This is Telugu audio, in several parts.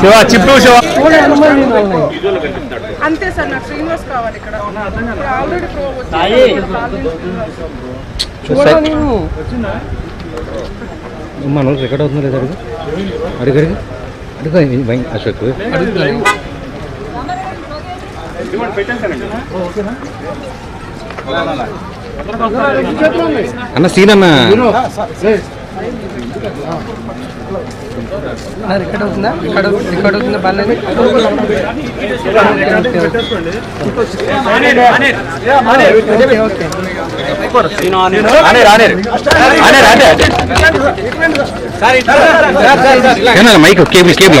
శివ చిప్పు శివ. అంతే సార్ నాకు శ్రీనివాస్ కావాలి ఇక్కడ. ఇప్పుడు ఆల్రెడీ ప్రో వచ్చి మనం రికార్డ్ అవుతుంది లేదా అడుగు? అడుగు అడుగు. అడుగు భయం అశోక్. అన్న సీన్ అన్న. రికార్డ్ అవుతుందా రికార్డ్ రికార్డ్ అవుతుందా బాగాలేదు మైక్ కేబుల్ కేబుల్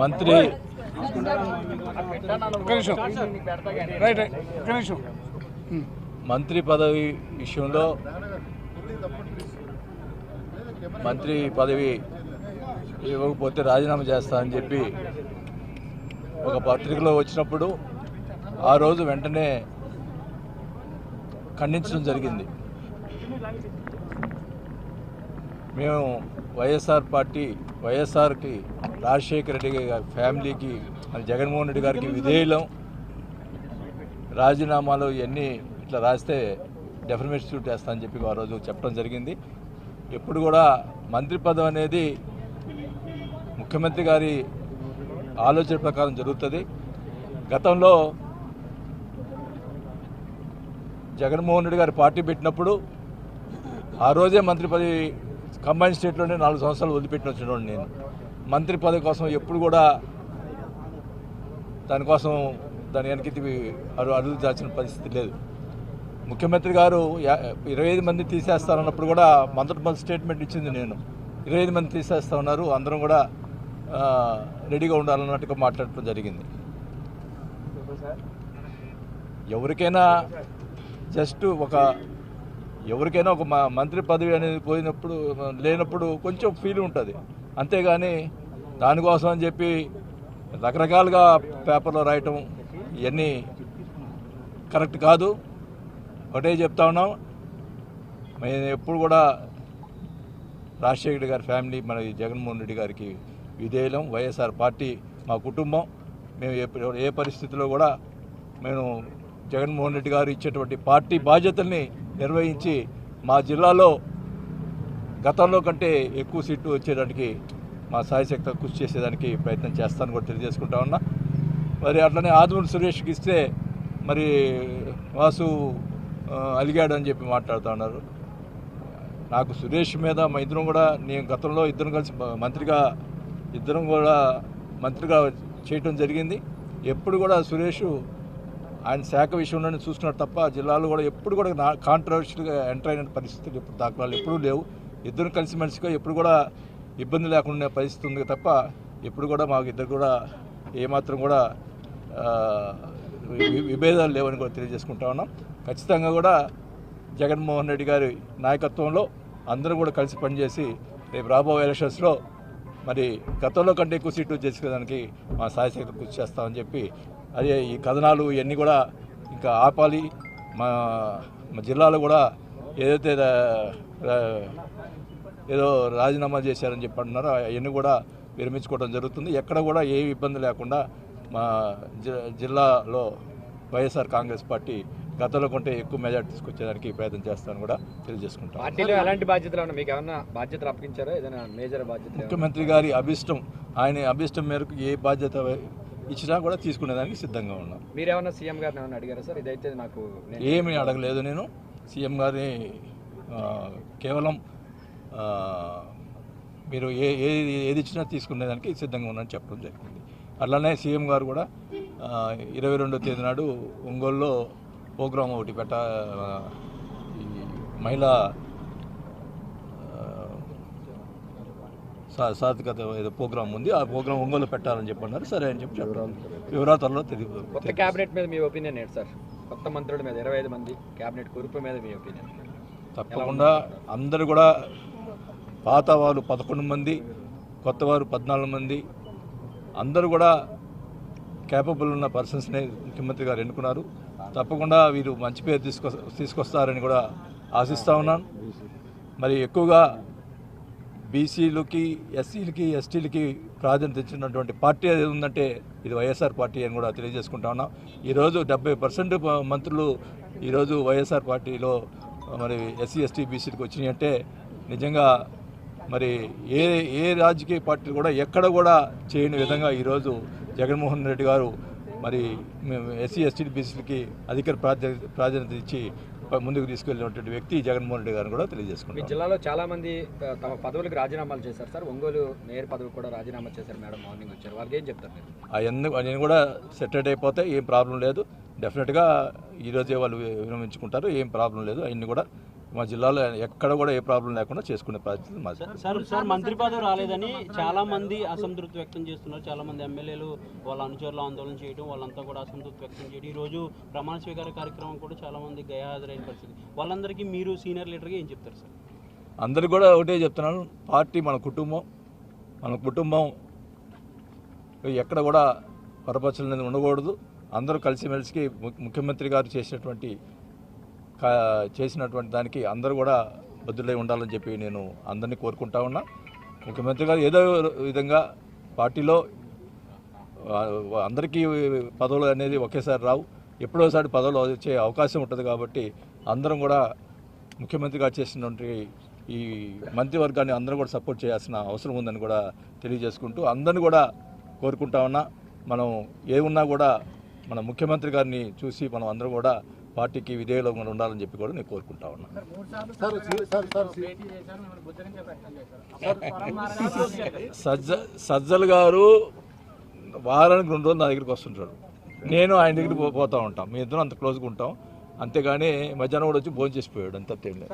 మంత్రి. మంత్రి పదవి విషయంలో మంత్రి పదవి ఇవ్వకపోతే రాజీనామా చేస్తా అని చెప్పి ఒక పత్రికలో వచ్చినప్పుడు ఆ రోజు వెంటనే ఖండించడం జరిగింది. మేము వైఎస్ఆర్ పార్టీ వైఎస్ఆర్కి రాజశేఖర రెడ్డి గారి ఫ్యామిలీకి మన జగన్మోహన్ రెడ్డి గారికి విధేయులం. రాజీనామాలు ఇవన్నీ ఇట్లా రాస్తే డెఫర్మేషన్ సూట్ వేస్తా అని చెప్పి ఆ రోజు చెప్పడం జరిగింది. ఎప్పుడు కూడా మంత్రి పదం అనేది ముఖ్యమంత్రి గారి ఆలోచన ప్రకారం జరుగుతుంది. గతంలో జగన్మోహన్ రెడ్డి గారు పార్టీ పెట్టినప్పుడు ఆ రోజే మంత్రి పదవి కంబైన్ స్టేట్లోనే నాలుగు సంవత్సరాలు వదిలిపెట్టిన వచ్చినోడు నేను. మంత్రి పదవి కోసం ఎప్పుడు కూడా దానికోసం దాని వెనక్కి అడు అడుగు దాచిన పరిస్థితి లేదు. ముఖ్యమంత్రి గారు ఇరవై ఐదు మంది తీసేస్తారన్నప్పుడు కూడా మొదటి మొదటి స్టేట్మెంట్ ఇచ్చింది నేను. ఇరవై ఐదు మంది తీసేస్తా ఉన్నారు అందరం కూడా రెడీగా ఉండాలన్నట్టుగా మాట్లాడటం జరిగింది. ఎవరికైనా జస్ట్ ఒక ఎవరికైనా ఒక మ- మంత్రి పదవి అనేది పోయినప్పుడు లేనప్పుడు కొంచెం ఫీల్ ఉంటుంది. అంతేగాని దానికోసం అని చెప్పి రకరకాలుగా పేపర్లో రాయటం ఇవన్నీ కరెక్ట్ కాదు. ఒకటే చెప్తా ఉన్నాం. మేము ఎప్పుడు కూడా రాజశేఖర్ రెడ్డి గారి ఫ్యామిలీ మన జగన్మోహన్ రెడ్డి గారికి విధేయులం. వైఎస్ఆర్ పార్టీ మా కుటుంబం. మేము ఏ పరిస్థితిలో కూడా మేము జగన్మోహన్ రెడ్డి గారు ఇచ్చేటువంటి పార్టీ బాధ్యతల్ని నిర్వహించి మా జిల్లాలో గతంలో కంటే ఎక్కువ సీట్లు వచ్చేదానికి మా సాయశక్తి కృషి చేసేదానికి ప్రయత్నం చేస్తాను కూడా తెలియజేసుకుంటా ఉన్నా. మరి అట్లనే ఆదిమూరి సురేష్కి ఇస్తే మరి వాసు అలిగాడు అని చెప్పి మాట్లాడుతూ ఉన్నారు. నాకు సురేష్ మీద మా ఇద్దరం కూడా నేను గతంలో ఇద్దరం కలిసి మంత్రిగా ఇద్దరం కూడా మంత్రిగా చేయటం జరిగింది. ఎప్పుడు కూడా సురేష్ ఆయన శాఖ విషయంలోనే చూసుకున్నారు తప్ప జిల్లాలో కూడా ఎప్పుడు కూడా కాంట్రవర్షియల్గా ఎంటర్ అయిన పరిస్థితులు ఇప్పుడు దాఖలాలు ఎప్పుడూ లేవు. ఇద్దరు కలిసిమెలిసిగా ఎప్పుడు కూడా ఇబ్బంది లేకుండా పరిస్థితి ఉంది తప్ప ఎప్పుడు కూడా మాకు ఇద్దరు కూడా ఏమాత్రం కూడా విభేదాలు లేవని కూడా తెలియజేసుకుంటా ఉన్నాం. ఖచ్చితంగా కూడా జగన్మోహన్ రెడ్డి గారి నాయకత్వంలో అందరూ కూడా కలిసి పనిచేసి రేపు రాబోయే ఎలక్షన్స్లో మరి గతంలో కంటే ఎక్కువ సీట్లు చేసుకోవడానికి మా సాయశక్తి కృషి చేస్తామని చెప్పి అదే ఈ కథనాలు ఇవన్నీ కూడా ఇంకా ఆపాలి. మా మా జిల్లాలో కూడా ఏదైతే ఏదో రాజీనామా చేశారని చెప్పి అంటున్నారు అవన్నీ కూడా విరమించుకోవడం జరుగుతుంది. ఎక్కడ కూడా ఏ ఇబ్బంది లేకుండా మా జి- జిల్లాలో వైఎస్ఆర్ కాంగ్రెస్ పార్టీ గతంలో కంటే ఎక్కువ మెజార్టీ తీసుకొచ్చేదానికి ప్రయత్నం చేస్తాను కూడా తెలియజేసుకుంటాం. పార్టీలో ఎలాంటి బాధ్యతలు మీకు ఏమన్నా బాధ్యతలు అప్పగించారా? ఏదైనా మేజర్ బాధ్యత ముఖ్యమంత్రి గారి అభిష్టం ఆయన అభిష్టం మేరకు ఏ బాధ్యత ఇచ్చినా కూడా తీసుకునేదానికి సిద్ధంగా ఉన్నాం. మీరేమన్నా సీఎం గారిని ఏమన్నా అడిగారా సార్? ఇదైతే నాకు ఏమీ అడగలేదు నేను. సీఎం గారిని కేవలం మీరు ఏ ఏది ఏది ఇచ్చినా తీసుకునేదానికి సిద్ధంగా ఉన్నానని చెప్పడం జరిగింది. అట్లానే సీఎం గారు కూడా ఇరవై రెండో తేదీ నాడు ఒంగోలులో ప్రోగ్రాం ఒకటి పెట్ట మహిళా ఆ, సా- సాధికత ఏదో ప్రోగ్రాం ఉంది. ఆ ప్రోగ్రాం ఒంగోలు పెట్టాలని చెప్పన్నారు. సరే అని చెప్పి వివరాలు త్వరలో తెలియదు. కొత్త క్యాబినెట్ మీద మీ ఒపీనియన్ ఏంటి సార్? కొత్త మంత్రుల మీద ఇరవై ఐదు మంది క్యాబినెట్ కూర్పు మీద మీ ఒపీనియన్. తప్పకుండా అందరూ కూడా పాత వారు పదకొండు మంది కొత్త వారు పద్నాలుగు మంది అందరూ కూడా కేపబుల్ ఉన్న పర్సన్స్నే ముఖ్యమంత్రి గారు ఎన్నుకున్నారు. తప్పకుండా వీరు మంచి పేరు తీసుకొ తీసుకొస్తారని కూడా ఆశిస్తూ ఉన్నాను. మరి ఎక్కువగా బీసీలకి ఎస్సీలకి ఎస్టీలకి ప్రాధాన్యత ఇచ్చినటువంటి పార్టీ ఏది ఉందంటే ఇది వైఎస్ఆర్ పార్టీ అని కూడా తెలియజేసుకుంటా ఉన్నాం. ఈరోజు డెబ్బై పర్సెంట్ మంత్రులు ఈరోజు వైఎస్ఆర్ పార్టీలో మరి ఎస్సీ ఎస్టీ బీసీలకు వచ్చినాయి అంటే నిజంగా మరి ఏ ఏ రాజకీయ పార్టీ కూడా ఎక్కడ కూడా చేయని విధంగా ఈరోజు జగన్మోహన్ రెడ్డి గారు మరి ఎస్సీ ఎస్టీ బీసీలకి అధిక ప్రాధాన్యత ప్రాధాన్యత ఇచ్చి ముందుకు తీసుకెళ్ళినటువంటి వ్యక్తి జగన్మోహన్ రెడ్డి గారిని కూడా మీ తెలియజేసుకుంటాం జిల్లాలో చాలా మంది తమ పదవులకు రాజీనామాలు చేశారు సార్. ఒంగోలు మేయర్ పదవి కూడా రాజీనామా చేశారు మేడం మార్నింగ్ వచ్చారు. వాళ్ళకి ఏం చెప్తారు మీరు? అవన్నీ అవన్నీ కూడా సెటరేట్ అయిపోతే ఏం ప్రాబ్లం లేదు. డెఫినెట్గా ఈరోజే వాళ్ళు విరమించుకుంటారు ఏం ప్రాబ్లం లేదు. అవన్నీ కూడా మా జిల్లాలో ఎక్కడ కూడా ఏ ప్రాబ్లం లేకుండా చేసుకునే పరిస్థితి మాది. సార్ సార్ మంత్రి పదవి రాలేదని చాలా మంది అసంతృప్తి వ్యక్తం చేస్తున్నారు. చాలా మంది ఎమ్మెల్యేలు వాళ్ళ అనుచరులు ఆందోళన చేయడం వాళ్ళంతా కూడా అసంతృప్తి వ్యక్తం చేయడం ఈ రోజు ప్రమాణ స్వీకార కార్యక్రమం కూడా చాలా మంది గైహాజరైన పరిస్థితి. వాళ్ళందరికీ మీరు సీనియర్ లీడర్గా ఏం చెప్తారు సార్? అందరికి కూడా ఒకటే చెప్తున్నాను. పార్టీ మన కుటుంబం మన కుటుంబం ఎక్కడ కూడా అనేది ఉండకూడదు. అందరూ కలిసిమెలిసి ము- ముఖ్యమంత్రి గారు చేసినటువంటి చేసినటువంటి దానికి అందరూ కూడా బద్దులై ఉండాలని చెప్పి నేను అందరినీ కోరుకుంటా ఉన్నా. ముఖ్యమంత్రి గారు ఏదో విధంగా పార్టీలో అందరికీ పదవులు అనేది ఒకేసారి రావు. ఎప్పుడోసారి పదవులు వచ్చే అవకాశం ఉంటుంది కాబట్టి అందరం కూడా ముఖ్యమంత్రి గారు చేసినటువంటి ఈ మంత్రివర్గాన్ని అందరూ కూడా సపోర్ట్ చేయాల్సిన అవసరం ఉందని కూడా తెలియజేసుకుంటూ అందరిని కూడా కోరుకుంటా ఉన్నా. మనం ఏ ఉన్నా కూడా మన ముఖ్యమంత్రి గారిని చూసి మనం అందరూ కూడా పార్టీకి విధేయులు ఉండాలని చెప్పి కూడా నేను కోరుకుంటా ఉన్నా. సజ్జ సజ్జల్ గారు వారానికి రెండు రోజులు నా దగ్గరికి వస్తుంటాడు నేను ఆయన దగ్గరికి పో- పోతా ఉంటాం. మీ ఇద్దరం అంత క్లోజ్గా ఉంటాం. అంతేగాని మధ్యాహ్నం కూడా వచ్చి భోజనం చేసిపోయాడు అంత తేం లేదు